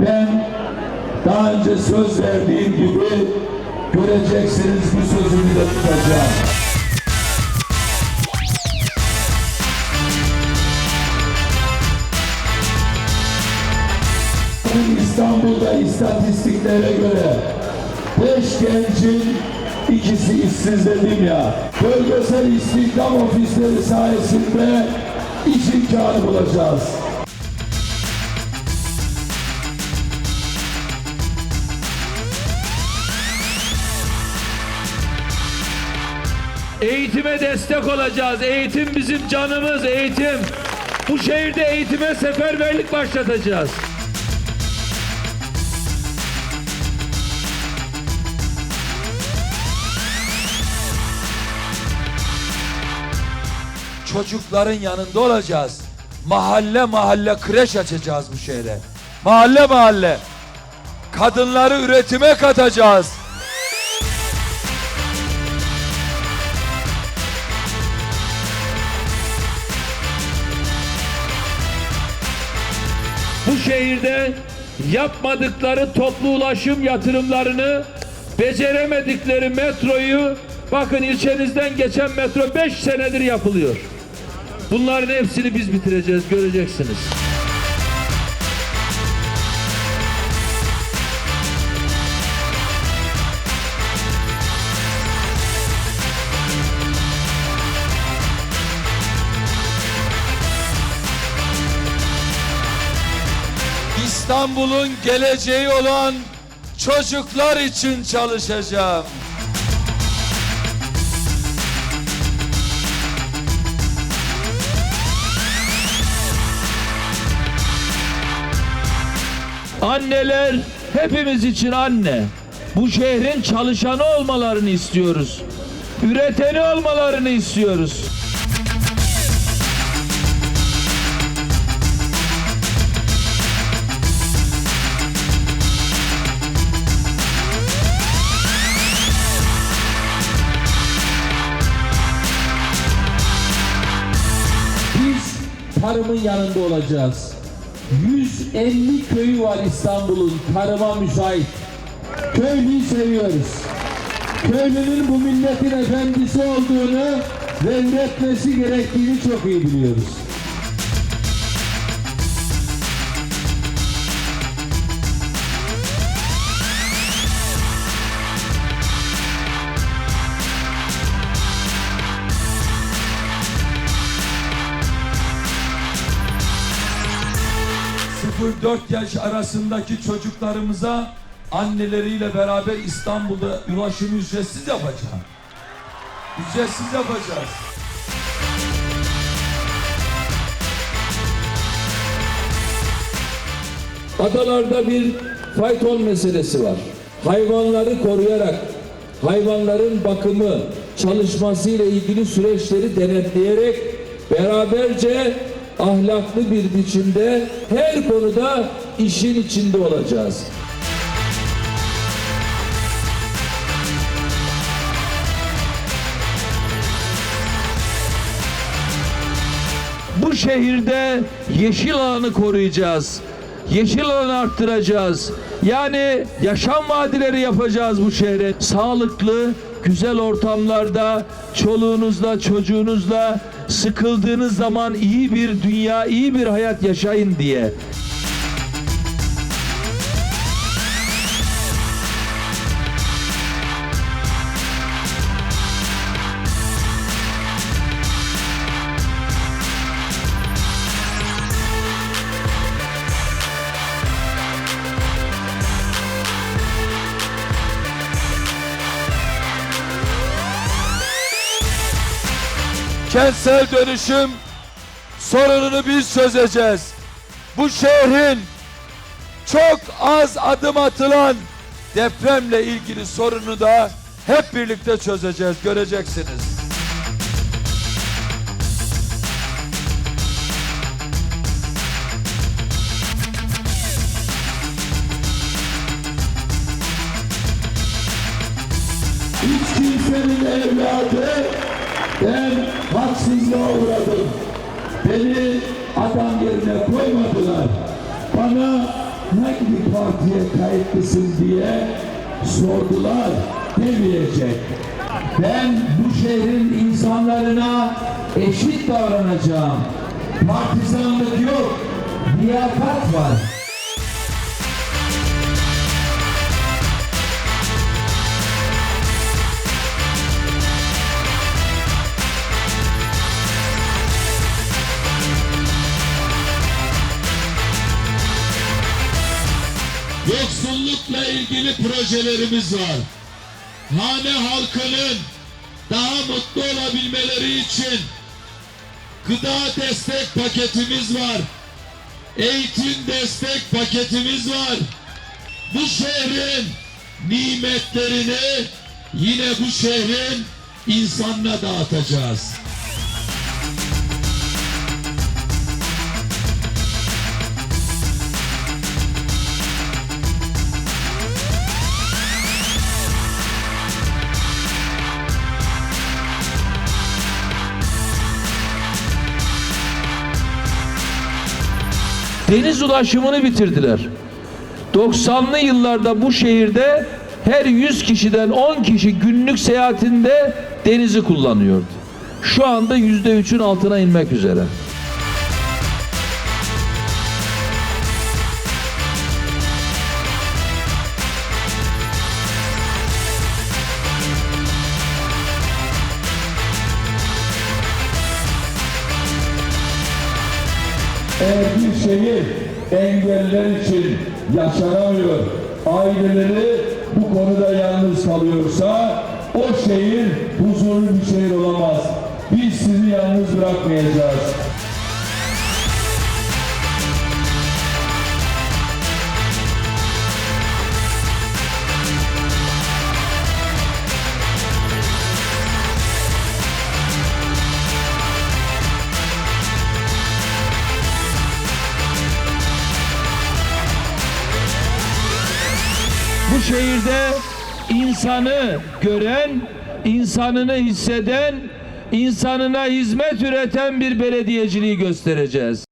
Ben daha önce söz verdiğim gibi göreceksiniz bu sözümü de tutacağım. İstanbul'da istatistiklere göre beş gencin ikisi işsiz dedim ya. Bölgesel istihdam ofisleri sayesinde iş imkanı bulacağız. Eğitime destek olacağız. Eğitim bizim canımız, eğitim. Bu şehirde eğitime seferberlik başlatacağız. çocukların yanında olacağız. Mahalle mahalle kreş açacağız bu şehre. Mahalle mahalle. Kadınları üretime katacağız. Şehirde yapmadıkları toplu ulaşım yatırımlarını, beceremedikleri metroyu, bakın ilçenizden geçen metro 5 senedir yapılıyor. Bunların hepsini biz bitireceğiz, göreceksiniz. İstanbul'un geleceği olan çocuklar için çalışacağım. Anneler hepimiz için anne. Bu şehrin çalışanı olmalarını istiyoruz. Üreteni olmalarını istiyoruz. Tarımın yanında olacağız. 150 köyü var İstanbul'un tarıma müsait. Köylüyü seviyoruz. Köylünün bu milletin efendisi olduğunu ve gerektiğini çok iyi biliyoruz. Sıfır-dört yaş arasındaki çocuklarımıza anneleriyle beraber İstanbul'da ulaşımı ücretsiz yapacağım. Ücretsiz yapacağız. Adalarda bir fayton meselesi var. Hayvanları koruyarak hayvanların bakımı, çalışması ile ilgili süreçleri denetleyerek beraberce ahlaklı bir biçimde her konuda işin içinde olacağız. Bu şehirde yeşil alanı koruyacağız. Yeşil alanı arttıracağız. Yani yaşam vadileri yapacağız bu şehre. Sağlıklı, güzel ortamlarda çoluğunuzla, çocuğunuzla sıkıldığınız zaman iyi bir dünya, iyi bir hayat yaşayın diye. Kentsel dönüşüm sorununu biz çözeceğiz. Bu şehrin çok az adım atılan depremle ilgili sorunu da hep birlikte çözeceğiz. Göreceksiniz. Hiç kimsenin evladı ben haksızlığa uğradım. Beni adam yerine koymadılar. Bana hangi partiye kayıtlısın diye sordular demeyecek. Ben bu şehrin insanlarına eşit davranacağım. Partizanlık yok, liyakat var. Yoksullukla ilgili projelerimiz var. Hane halkının daha mutlu olabilmeleri için gıda destek paketimiz var. Eğitim destek paketimiz var. Bu şehrin nimetlerini yine bu şehrin insanına dağıtacağız. Deniz ulaşımını bitirdiler. 90'lı yıllarda bu şehirde her 100 kişiden 10 kişi günlük seyahatinde denizi kullanıyordu. Şu anda %3'ün altına inmek üzere. Şehir engeller için yaşanamıyor, aileleri bu konuda yalnız kalıyorsa o şehir huzurlu bir şehir olamaz. Biz sizi yalnız bırakmayacağız. Şehirde insanı gören, insanını hisseden, insanına hizmet üreten bir belediyeciliği göstereceğiz.